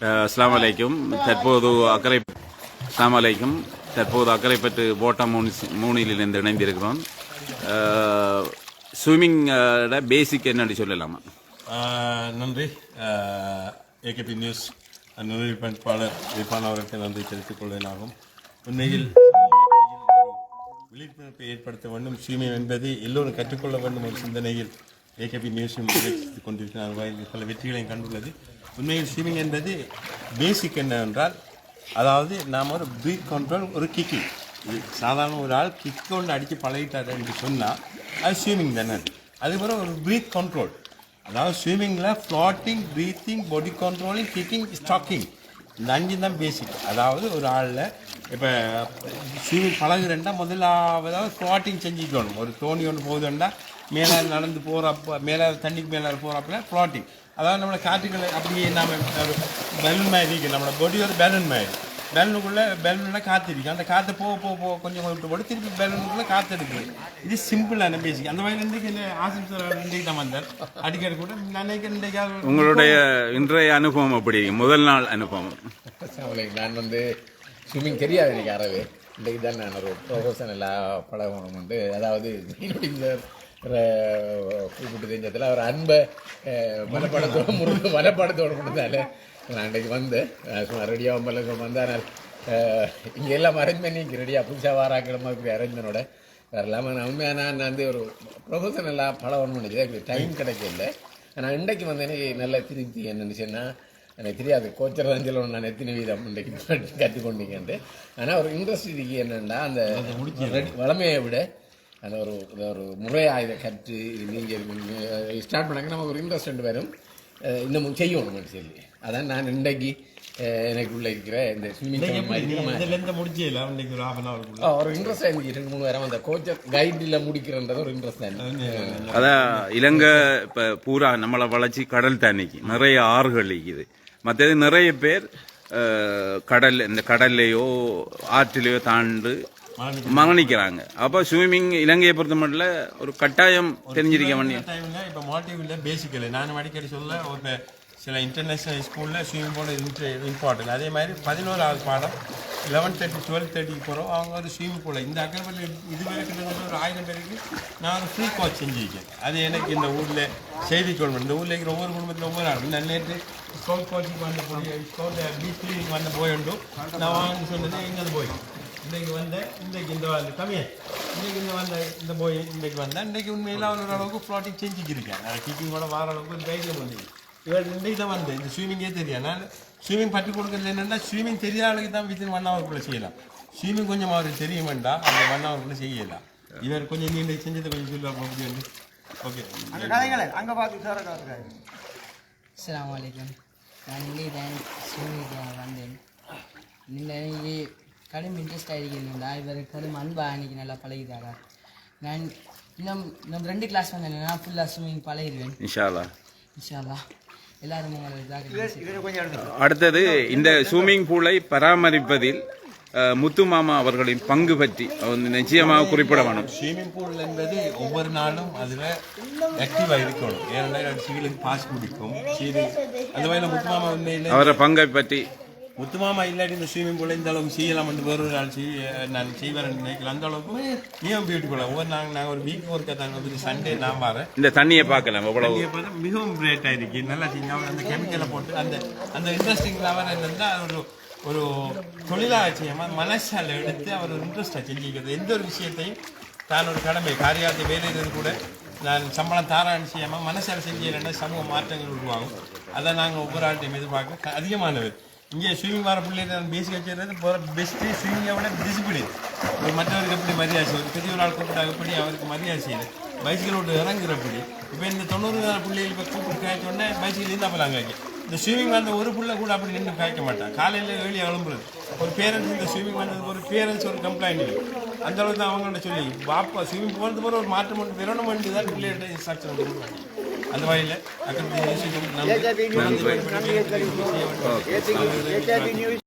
அஸ்லாம் வலைக்கும் தற்போது அக்கறை அஸ்லாம் வலைக்கும் தற்போது அக்கறைப்பட்டு போட்டா மூணு மூணிலிருந்து இணைந்திருக்கிறோம். ஸ்விம்மிங்கோட பேசிக் என்னன்னு சொல்லலாமா? நன்றி. ஏகேபி நியூஸ் நிறுவனப்பாளர் விபான் அவர்களுக்கு நன்றி தெரிவித்துக் கொள்வதாகும் உண்மையில் விழிப்புணர்வை ஏற்படுத்த வேண்டும். ஸ்விமிங் என்பது எல்லோரும் கற்றுக்கொள்ள வேண்டும் ஒரு சிந்தனையில் ஏகேபி நியூஸும் கொண்டிருக்கிறார். வயதில் பல வெற்றிகளையும் கண்டுள்ளது. உண்மையில் ஸ்விமிங் என்பது பேசிக் என்னவென்றால் அதாவது நாம் ஒரு பிரீத் கண்ட்ரோல் ஒரு கிக்கி இது சாதாரண ஒரு ஆள் கிக் ஒன்று அடித்து பழகிட்டார் என்று சொன்னால் அது ஸ்விமிங் தானே. அதுக்கப்புறம் ஒரு பிரீத் கண்ட்ரோல் அதாவது ஸ்விம்மிங்கில் floating breathing body controlling kicking stroking இந்த அஞ்சு தான் பேசிக் அதாவது ஒரு ஆளில் இப்போ ஸ்விம்மிங் பழகுறேன்டா முதலாவதாவது ஃப்ளாட்டிங் செஞ்சுக்கணும். ஒரு தோணி ஒன்று போகுதுண்டா மேலே நடந்து போகிறப்ப மேலே தண்ணிக்கு மேலே போகிறப்பல ஃப்ளாட்டிங் அதாவது நம்மளை காட்டுக்களை அப்படியே நாம் ஒரு பலூன் மாதிரி இருக்கு. நம்மளோட பாடி ஒரு பேலூன் மாதிரி. பேலூனுக்குள்ளே பேலூனில் காற்று இருக்கு. அந்த காற்றை போக போக போக கொஞ்சம் விட்டு போட்டு திருப்பி பேலூனுக்குள்ளே காற்று எடுக்குது இது சிம்பிளான பேசிக் அந்த மாதிரி இன்றைக்கு என்ன ஆசிம் சார் இன்றைக்கு தான் வந்தார். அடிக்கடி கூட நான் நினைக்கிறேன் இன்றைக்கு உங்களுடைய இன்றைய அனுபவம் அப்படி முதல் நாள் அனுபவம். நான் வந்து ஸ்விம்மிங் தெரியாது எனக்கு அறவே இன்றைக்கு தான் நான் ஒரு ப்ரொஃபஷனலாக பழகணும் உண்டு. அதாவது சார் கூப்பிட்டு தெரிஞ்சதில் அவர் அன்பை மனப்பாடத்தோட முருக மனப்பாடத்தோட முடிந்தால நான் இன்றைக்கு வந்து அஹ், சும்மா ரெடியாக மல்ல வந்தால் இங்கே எல்லாம் அரேஞ்ச் பண்ணி இங்கே ரெடியாக புதுசாக வாராக்கிற மாதிரி அரேஞ்ச்மெண்டோட வரலாம நான் உண்மையாக நான் வந்து ஒரு ப்ரொஃபஷனலாக பழகணும் நினைச்சது எனக்கு டைம் கிடைக்கல. ஆனால் இன்றைக்கு வந்து எனக்கு நல்ல திருப்தி என்னன்னு சொன்னால் எனக்கு தெரியாது. கோச்சர் தான் சொல்லணும் நான் எத்தனை வீதம் இன்றைக்கு கற்றுக்கொண்டீங்கன்ட்டு ஆனால் ஒரு இன்ட்ரெஸ்ட் இருக்கு என்னென்னா அந்த வளமையை விட அந்த ஒரு ஒரு முறையாக இதை கற்று நீங்கள் ஸ்டார்ட் பண்ணாங்க நமக்கு ஒரு இன்ட்ரெஸ்ட் வரும் இன்னமும் செய்யணும்னு சொல்லி. அதான் நான் இன்றைக்கு எனக்குள்ள இருக்கிற இந்த ஸ்விம்மிங் இதுல இருந்து முடிச்சே இல்லை இன்றைக்கு ஒரு ஹாஃப் அன் ஹவருக்குள்ள ஒரு இன்ட்ரெஸ்ட் இருந்துச்சு ரெண்டு மூணு வாரம் அந்த கோச்சர் கைடில் முடிக்கிறன்றது ஒரு இன்ட்ரெஸ்ட் தான் அதான் இலங்கை இப்போ பூரா நம்மளை வளர்ச்சி கடல் தண்ணிக்கு நிறைய ஆறுகள் இருக்குது. மற்றது நிறைய பேர் கடல் இந்த கடல்லையோ ஆற்றிலையோ தாண்டு மரணிக்கிறாங்க. அப்போ ஸ்விம்மிங் இலங்கையை பொறுத்த மட்டும் ஒரு கட்டாயம் தெரிஞ்சிருக்க வேண்டிய இப்போ மோட்டிவ்ல பேசிக் இல்லை நான் அடிக்கடி சொல்ல ஒரு சில இன்டர்நேஷனல் ஸ்கூலில் ஸ்விமிங் பூல் இம்பார்ட்டன்ட் அதே மாதிரி பதினோராவது பாடம் லெவன் தேர்ட்டி டுவெல் தேர்ட்டிக்கு போகிறோம் அவங்க ஒரு ஸ்விமிங் பூல் இந்த அக்கறைப்பள்ளி இதுவரை கிட்டத்தட்ட ஒரு ஆயிரம் பேருக்கு நான் ஒரு ஃப்ரீ கோச் செஞ்சுருக்கேன். அது எனக்கு இந்த ஊரில் செய்தி சொல்லணும் இந்த ஊரில் இருக்கிற ஒவ்வொரு குடும்பத்தில் ஒவ்வொரு ஆள். நான் நேற்று ஸ்கவுட் கோச்சிங் வந்த போய் ஸ்கவுட் பீச் கிளீனிங் வந்த போயுண்டு நான் வாங்க சொன்னது எங்கே போய்? இன்றைக்கு வந்தேன் இன்றைக்கு இந்த வந்து கம்மியா. இன்றைக்கு இந்த வந்த இந்த போய் இன்றைக்கு வந்தேன் இன்றைக்கு உண்மையில் அவர் அளவுக்கு ஃப்ளாட்டிங் செஞ்சுக்கிருக்கேன். நான் கிக்கிங்கோட வார அளவுக்கு தைரியம் வந்து இவர் இன்றைக்கு தான் வந்தேன். இந்த ஸ்விமிங்கே தெரியும் நான் ஸ்விமிங் பற்றி கொடுக்குறது என்னென்னா ஸ்விமிங் தெரியாத ஆளுக்கு தான் வித்தின் ஒன் ஹவருக்குள்ளே செய்யலாம். ஸ்விமிங் கொஞ்சம் அவருக்கு தெரியும் வேண்டாம் அந்த ஒன் ஹவருக்குள்ளே செய்யலாம். இவர் கொஞ்சம் நீ இன்றைக்கு செஞ்சதை கொஞ்சம் சொல்லுவாங்க அப்படி ஓகே அஸ்ஸலாமு அலைக்கும். நான் இங்கே தான் ஸ்விம்மிங்க்கு வந்தேன். எனக்கு கடும் இன்ட்ரெஸ்ட் ஆகிருக்கிறீங்களா இவர் கடும் அன்பா அன்றைக்கி நல்லா பழகிட்டாரா? நான் இன்னும் இன்னும் ரெண்டு கிளாஸ் வந்தேன் நான் ஃபுல்லாக ஸ்விம்மிங் பழகிடுவேன். இன்ஷால்லா இன்ஷால்லா எல்லாரும் அடுத்தது இந்த ஸ்விம்மிங் பூலை பராமரிப்பதில் முத்து மாமா அவர்களின் பங்கு பற்றி நிச்சயமாக குறிப்பிட வேணும். ஸ்விமிங் பூல் என்பது ஒவ்வொரு நாளும் அதில் ஆக்டிவாக இருக்கணும். ஏன்னா சீலுக்கு பாஸ் பிடிக்கும் சீலு அந்த வகையில் முத்துமாமா உண்மையில் அவரை பங்கை பற்றி முத்துமாமா இல்லாட்டி இந்த ஸ்விமிங் பூல இந்த அளவுக்கு செய்யலாம் என்று வேறு ஒரு ஆள் செய்ய நான் செய்வேன் நினைக்கல. அந்த அளவுக்கு மிகவும் பியூட்டிஃபுல்லாக ஒவ்வொரு நாங்கள் நாங்கள் ஒரு வீக் ஒர்க்காக தாங்க வந்து சண்டே நான் வரேன். இந்த தண்ணியை பார்க்கலாம் எவ்வளவு? பார்த்தா மிகவும் கிரேட்டாக இருக்கு நல்லா செஞ்சு அவர் அந்த கெமிக்கலை போட்டு அந்த அந்த இன்ட்ரெஸ்டிங் லெவல் என்னன்னா ஒரு ஒரு தொழிலாக செய்யாமல் மனசால எடுத்து அவர் இன்ட்ரெஸ்டாக செஞ்சுக்கிறது. எந்த ஒரு விஷயத்தையும் தான் ஒரு கடமை. காரியாலய வேலையிலிருந்து கூட நான் சம்பளம் தாரான்னு செய்யாமல் மனசால செஞ்சீங்கன்னா சமூக மாற்றங்கள் உருவாகும் அதை நாங்கள் ஒவ்வொரு ஆள்கிட்டையும் எதிர்பார்க்க அதிகமானது. இங்கே ஸ்விமிங் வர பிள்ளைங்க நான் பேசிக் வச்சுருந்தது போகிற பெஸ்ட்டு ஸ்விமிங்கை விட டிசிப்ளின் ஒரு மற்றவருக்கு எப்படி மரியாதை ஒரு பெரிய ஒரு ஆள் கூப்பிட்டா எப்படி அவருக்கு மரியாதை செய்யுது பைசிக்கிள் விட்டு இறங்குறப்படி இப்போ இந்த தொண்ணூறு நாள் பிள்ளைகள் இப்போ கூப்பிட்டு காய்ச்ச உடனே பைசிக்கிள் இருந்தால் போலாங்க இந்த ஸ்விமிங் வந்த ஒரு பிள்ளை கூட அப்படி நின்று காய்க்க மாட்டான். காலையில் ஏழி எழும்புறது. ஒரு பேரண்ட்ஸ் இந்த ஸ்விமிங் வந்ததுக்கு ஒரு பேரண்ட்ஸ் ஒரு கம்ப்ளைண்ட் இல்லை அந்த அளவுக்கு தான் அவங்கள்ட்ட சொல்லி பாப்பா ஸ்விமிங் போகிறது போகிற ஒரு மாற்றம் மட்டும் பெறணும் வேண்டி தான் பிள்ளைகிட்ட இன்ஸ்ட்ரக்ஷன் கொடுக்குறாங்க. அந்த வகையில் அக்கறை நன்றி